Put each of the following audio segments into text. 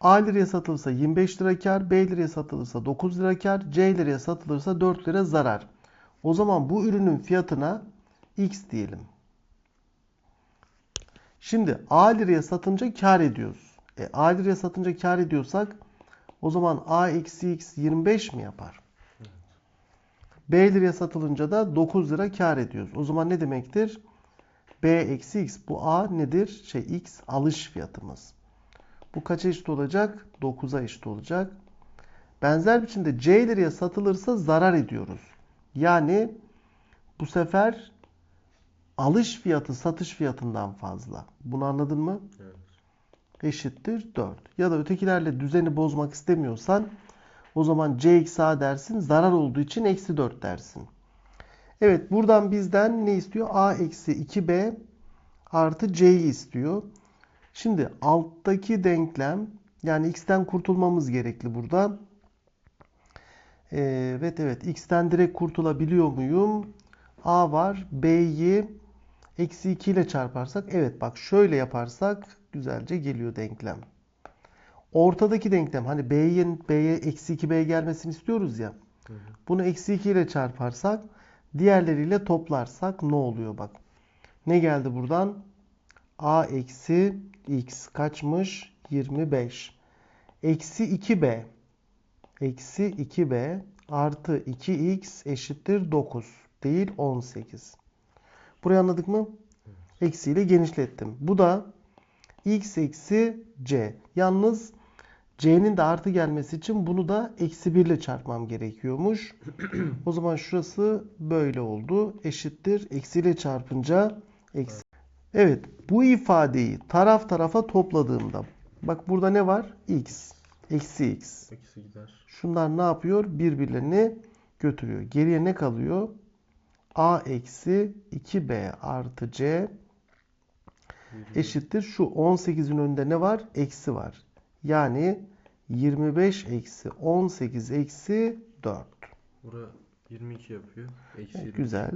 A liraya satılırsa 25 lira kar, B liraya satılırsa 9 lira kar, C liraya satılırsa 4 lira zarar. O zaman bu ürünün fiyatına X diyelim. Şimdi A liraya satınca kar ediyoruz. E, A liraya satınca kar ediyorsak o zaman A eksi X 25 mi yapar? B liraya satılınca da 9 lira kar ediyoruz. O zaman ne demektir? B eksi X. Bu A nedir? Şey X alış fiyatımız. Bu kaça eşit olacak? 9'a eşit olacak. Benzer biçimde C liraya satılırsa zarar ediyoruz. Yani bu sefer alış fiyatı satış fiyatından fazla. Bunu anladın mı? Evet. Eşittir 4. Ya da ötekilerle düzeni bozmak istemiyorsan o zaman C eksi A dersin. Zarar olduğu için eksi 4 dersin. Evet buradan bizden ne istiyor? A eksi 2B artı C'yi istiyor. Şimdi alttaki denklem yani x'ten kurtulmamız gerekli burada. Ee, evet evet x'ten direkt kurtulabiliyor muyum? A var. B'yi eksi 2 ile çarparsak. Evet bak şöyle yaparsak güzelce geliyor denklem. Ortadaki denklem hani B'ye B'ye eksi 2B gelmesini istiyoruz ya. Hı hı. Bunu eksi 2 ile çarparsak diğerleriyle toplarsak ne oluyor bak. Ne geldi buradan? A eksi x kaçmış? 25. Eksi 2b. Eksi 2b artı 2x eşittir 9. Değil 18. Burayı anladık mı? Eksiyle genişlettim. Bu da x eksi c. Yalnız c'nin de artı gelmesi için bunu da eksi 1 ile çarpmam gerekiyormuş. o zaman şurası böyle oldu. Eşittir. Eksiyle çarpınca eksi. Evet bu ifadeyi taraf tarafa topladığımda bak burada ne var? x. Eksi x. Eksi gider. Şunlar ne yapıyor? Birbirlerini götürüyor. Geriye ne kalıyor? a eksi 2b artı c eşittir. Şu 18'in önünde ne var? Eksi var. Yani 25 eksi 18 eksi 4. Bura 22 yapıyor. Eksi 22. Güzel.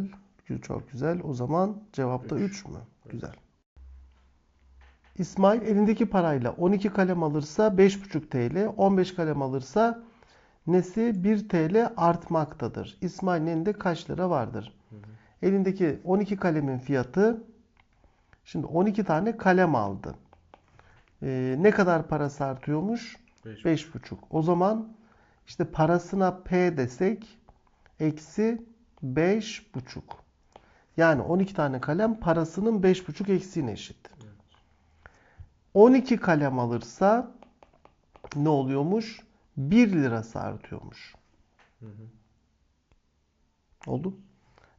Çok güzel. O zaman cevapta Üç. 3 mü? Güzel. İsmail elindeki parayla 12 kalem alırsa 5,5 TL, 15 kalem alırsa nesi 1 TL artmaktadır. İsmail'in elinde kaç lira vardır? Hı hı. Elindeki 12 kalemin fiyatı şimdi 12 tane kalem aldı. Ee, ne kadar parası artıyormuş? Beş. 5,5. O zaman işte parasına P desek eksi 5,5. Yani 12 tane kalem parasının 5,5 eksiğine eşit. Evet. 12 kalem alırsa ne oluyormuş? 1 lirası artıyormuş. Hı hı. Oldu.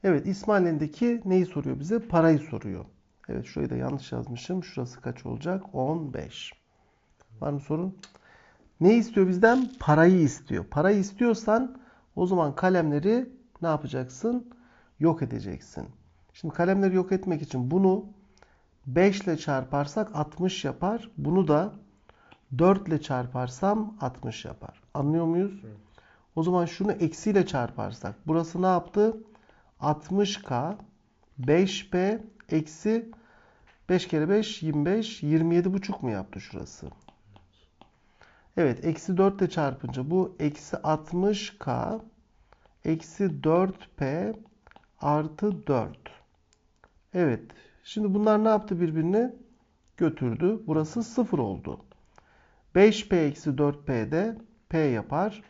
Evet İsmail'indeki neyi soruyor bize? Parayı soruyor. Evet şurayı da yanlış yazmışım. Şurası kaç olacak? 15. Var mı sorun? Ne istiyor bizden? Parayı istiyor. Parayı istiyorsan o zaman kalemleri ne yapacaksın? Yok edeceksin. Şimdi kalemleri yok etmek için bunu 5 ile çarparsak 60 yapar. Bunu da 4 ile çarparsam 60 yapar. Anlıyor muyuz? Evet. O zaman şunu eksiyle çarparsak. Burası ne yaptı? 60K 5P eksi 5 kere 5 25 27,5 mu yaptı şurası? Evet eksi 4 ile çarpınca bu eksi 60K eksi 4P artı 4. Evet. Şimdi bunlar ne yaptı birbirini? Götürdü. Burası 0 oldu. 5P eksi 4P de P yapar.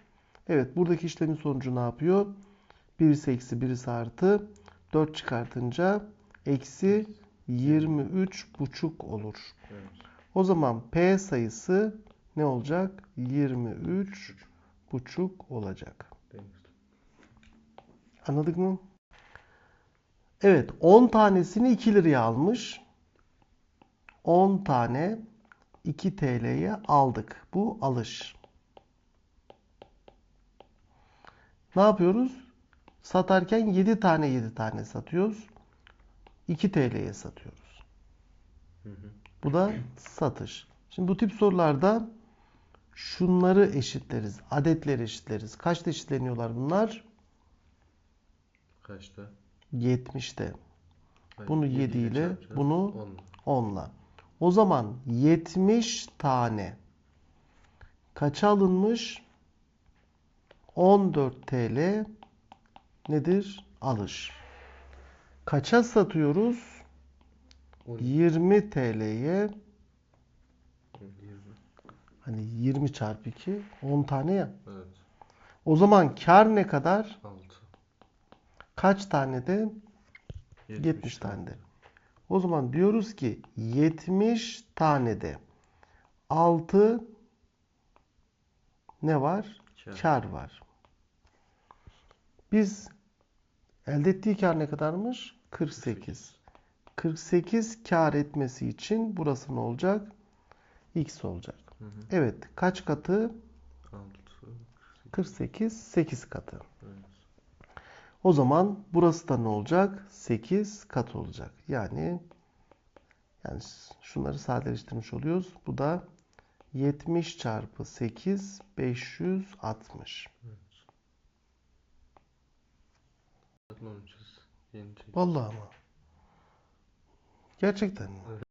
Evet buradaki işlemin sonucu ne yapıyor? Birisi eksi birisi artı 4 çıkartınca eksi 23 buçuk olur. Evet. O zaman P sayısı ne olacak? 23 buçuk olacak. Anladık mı? Evet 10 tanesini 2 liraya almış. 10 tane 2 TL'ye aldık. Bu alış. Ne yapıyoruz? Satarken 7 tane 7 tane satıyoruz. 2 TL'ye satıyoruz. Bu da satış. Şimdi bu tip sorularda şunları eşitleriz. Adetleri eşitleriz. Kaçta eşitleniyorlar bunlar? Kaçta? 70'te. Hayır, Bunu yedi 7 ile, çarpacağız. bunu On. 10'la. O zaman 70 tane Kaça alınmış? 14 TL nedir? Alış. Kaça satıyoruz? 12. 20 TL'ye. 20. Hani 20 çarpı 2 10 tane ya. Evet. O zaman kar ne kadar? 6. Kaç tane de? 70 tane de. O zaman diyoruz ki 70 tane de 6 ne var? Kar. Kar var. Biz elde ettiği kar ne kadarmış? 48. 48 kar etmesi için burası ne olacak? X olacak. Hı hı. Evet. Kaç katı? 6. 48. 8 katı. Evet. O zaman burası da ne olacak? 8 kat olacak. Yani yani şunları sadeleştirmiş oluyoruz. Bu da 70 çarpı 8 560. Yapmamışız. Yeni çek. Vallahi ama. Gerçekten mi? Evet.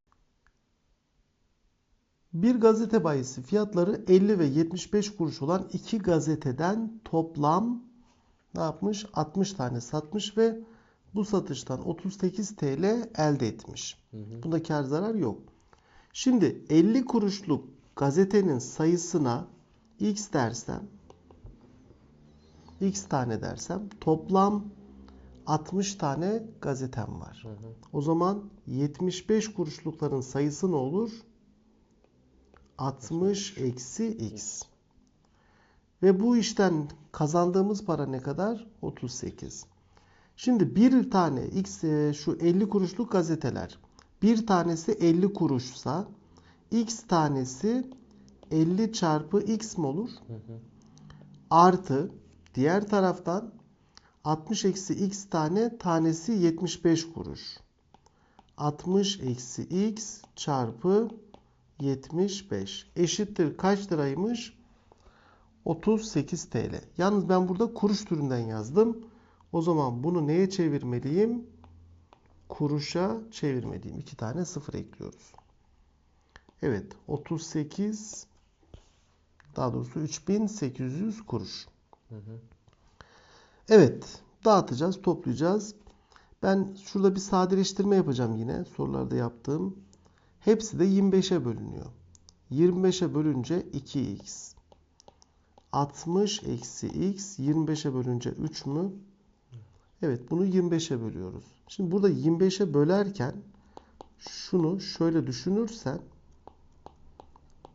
Bir gazete bayisi fiyatları 50 ve 75 kuruş olan iki gazeteden toplam ne yapmış? 60 tane satmış ve bu satıştan 38 TL elde etmiş. Hı hı. Bunda kar zarar yok. Şimdi 50 kuruşluk gazetenin sayısına x dersem x tane dersem toplam 60 tane gazetem var. Hı hı. O zaman 75 kuruşlukların sayısı ne olur? 60 eksi x. Ve bu işten kazandığımız para ne kadar? 38. Şimdi bir tane x e, şu 50 kuruşluk gazeteler. Bir tanesi 50 kuruşsa x tanesi 50 çarpı x mi olur? Hı hı. Artı diğer taraftan 60 eksi x tane tanesi 75 kuruş. 60 eksi x çarpı 75 eşittir kaç liraymış? 38 TL. Yalnız ben burada kuruş türünden yazdım. O zaman bunu neye çevirmeliyim? Kuruşa çevirmeliyim. İki tane sıfır ekliyoruz. Evet 38 daha doğrusu 3800 kuruş. Hı hı. Evet, dağıtacağız, toplayacağız. Ben şurada bir sadeleştirme yapacağım yine sorularda yaptığım. Hepsi de 25'e bölünüyor. 25'e bölünce 2x. 60 eksi x 25'e bölünce 3 mü? Evet, bunu 25'e bölüyoruz. Şimdi burada 25'e bölerken şunu şöyle düşünürsen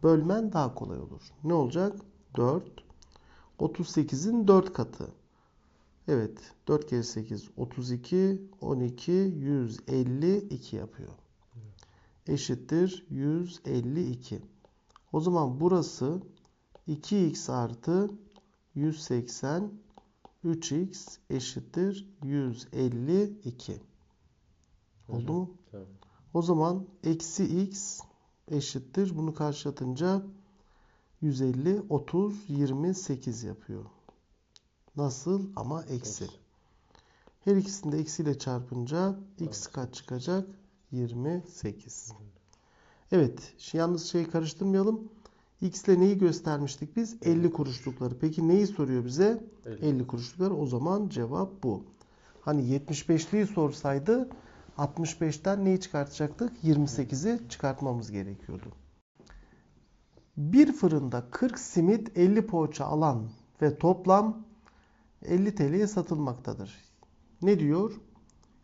bölmen daha kolay olur. Ne olacak? 4. 38'in 4 katı. Evet. 4 kere 8 32 12 152 yapıyor. Eşittir 152. O zaman burası 2x artı 180 3x eşittir 152. Oldu mu? Tamam. O zaman eksi x eşittir. Bunu karşılatınca 150, 30, 28 yapıyor. Nasıl? Ama eksi. Eksi. Her ikisini de eksiyle çarpınca x kaç çıkacak? 28. Evet. Şimdi yalnız şeyi karıştırmayalım. X ile neyi göstermiştik biz? 50 kuruşlukları. Peki neyi soruyor bize? 50. 50 kuruşluklar. O zaman cevap bu. Hani 75'liyi sorsaydı 65'ten neyi çıkartacaktık? 28'i çıkartmamız gerekiyordu. Bir fırında 40 simit 50 poğaça alan ve toplam 50 TL'ye satılmaktadır. Ne diyor?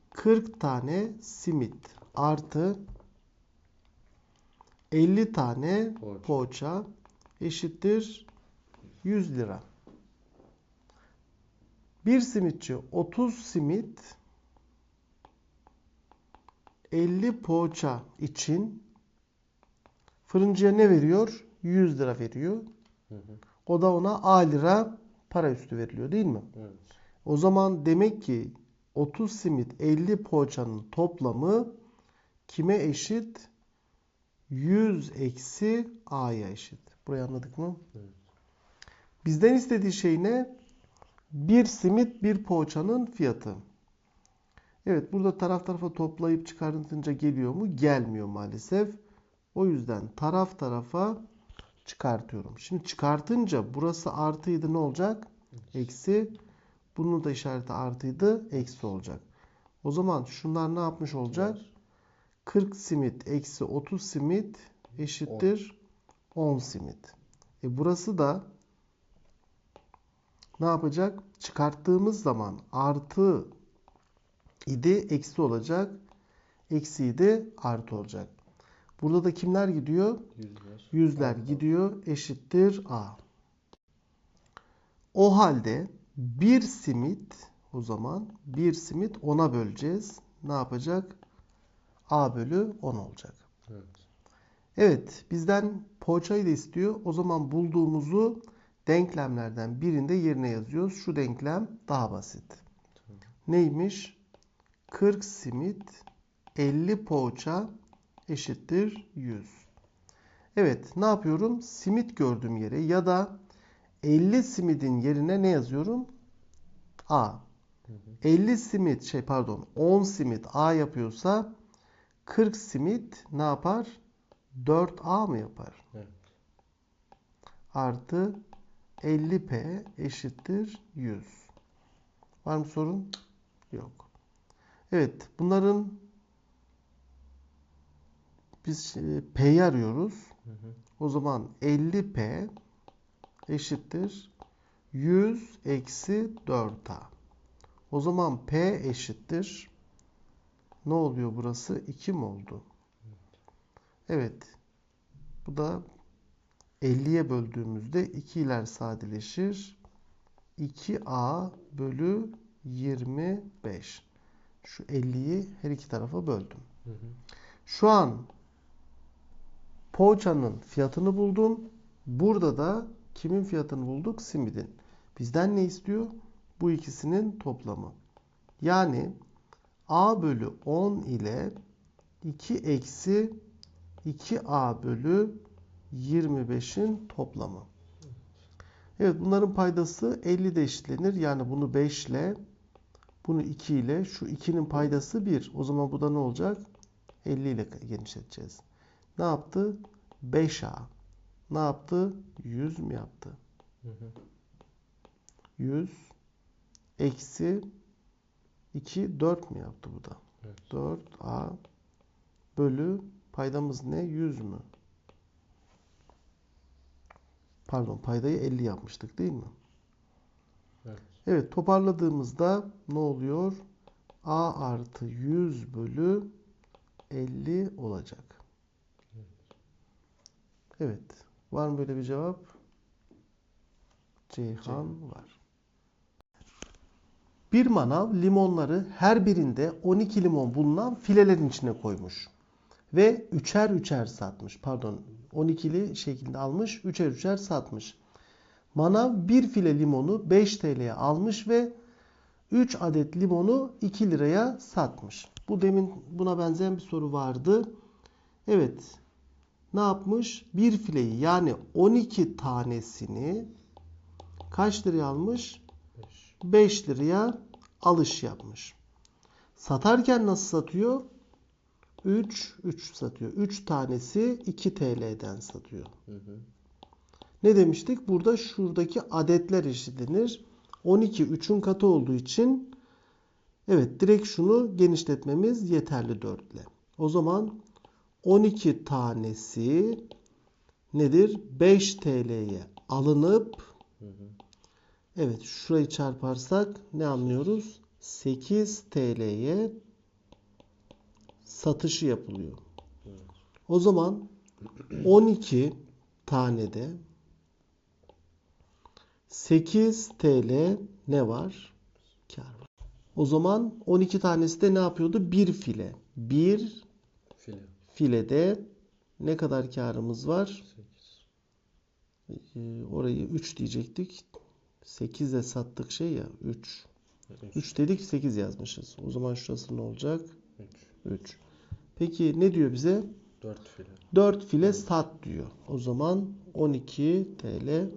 40 tane simit artı 50 tane Poğaça. poğaça eşittir 100 lira. Bir simitçi 30 simit 50 poğaça için fırıncıya ne veriyor? 100 lira veriyor. Hı hı. O da ona A lira para üstü veriliyor değil mi? Evet. O zaman demek ki 30 simit 50 poğaçanın toplamı kime eşit? 100 eksi A'ya eşit. Burayı anladık mı? Evet. Bizden istediği şey ne? Bir simit bir poğaçanın fiyatı. Evet burada taraf tarafa toplayıp çıkartınca geliyor mu? Gelmiyor maalesef. O yüzden taraf tarafa çıkartıyorum. Şimdi çıkartınca burası artıydı ne olacak? Eksi. Bunun da işareti artıydı. Eksi olacak. O zaman şunlar ne yapmış olacak? 40 simit eksi 30 simit eşittir 10 simit. E burası da ne yapacak? Çıkarttığımız zaman artı idi eksi olacak. Eksi idi artı olacak. Burada da kimler gidiyor? Yüzler. Yüzler gidiyor eşittir A. O halde bir simit o zaman bir simit 10'a böleceğiz. Ne yapacak? A bölü 10 olacak. Evet. Evet bizden poğaçayı da istiyor. O zaman bulduğumuzu denklemlerden birinde yerine yazıyoruz. Şu denklem daha basit. Neymiş? 40 simit 50 poğaça eşittir 100. Evet ne yapıyorum? Simit gördüğüm yere ya da 50 simidin yerine ne yazıyorum? A. Hı hı. 50 simit şey pardon 10 simit A yapıyorsa 40 simit ne yapar? 4A mı yapar? Evet. Artı 50P eşittir 100. Var mı sorun? Yok. Evet bunların biz P'yi arıyoruz. Hı hı. O zaman 50P eşittir 100 eksi 4A. O zaman P eşittir ne oluyor burası? 2 mi oldu? Evet. Bu da 50'ye böldüğümüzde 2'ler sadeleşir. 2A bölü 25. Şu 50'yi her iki tarafa böldüm. Hı hı. Şu an poğaçanın fiyatını buldum. Burada da kimin fiyatını bulduk? Simidin. Bizden ne istiyor? Bu ikisinin toplamı. Yani A bölü 10 ile 2 eksi 2A bölü 25'in toplamı. Evet bunların paydası 50 de eşitlenir. Yani bunu 5 ile bunu 2 ile şu 2'nin paydası 1. O zaman bu da ne olacak? 50 ile genişleteceğiz. Ne yaptı? 5A. Ne yaptı? 100 mü yaptı? Hı hı. 100 eksi 2 4 mü yaptı bu da? Evet. 4A bölü paydamız ne? 100 mü? Pardon paydayı 50 yapmıştık değil mi? Evet. Evet toparladığımızda ne oluyor? A artı 100 bölü 50 olacak. Evet. Var mı böyle bir cevap? Ceyhan var. Bir manav limonları her birinde 12 limon bulunan filelerin içine koymuş. Ve üçer üçer satmış. Pardon 12'li şeklinde almış. Üçer üçer satmış. Manav bir file limonu 5 TL'ye almış ve 3 adet limonu 2 liraya satmış. Bu demin buna benzeyen bir soru vardı. Evet. Ne yapmış? Bir fileyi yani 12 tanesini kaç liraya almış? 5. 5 liraya alış yapmış. Satarken nasıl satıyor? 3, 3 satıyor. 3 tanesi 2 TL'den satıyor. Hı hı. Ne demiştik? Burada şuradaki adetler eşitlenir. 12 3'ün katı olduğu için evet direkt şunu genişletmemiz yeterli 4 ile. O zaman 12 tanesi nedir? 5 TL'ye alınıp Hı hı. Evet şurayı çarparsak ne anlıyoruz? 8 TL'ye satışı yapılıyor. O zaman 12 tanede 8 TL ne var? Kar var. O zaman 12 tanesi de ne yapıyordu? Bir file. Bir File. filede ne kadar karımız var? 8. Ee, orayı 3 diyecektik. 8 de sattık şey ya 3. 3. 3 dedik 8 yazmışız. O zaman şurası ne olacak? 3. 3. Peki ne diyor bize? 4 file. 4 file sat diyor. O zaman 12 TL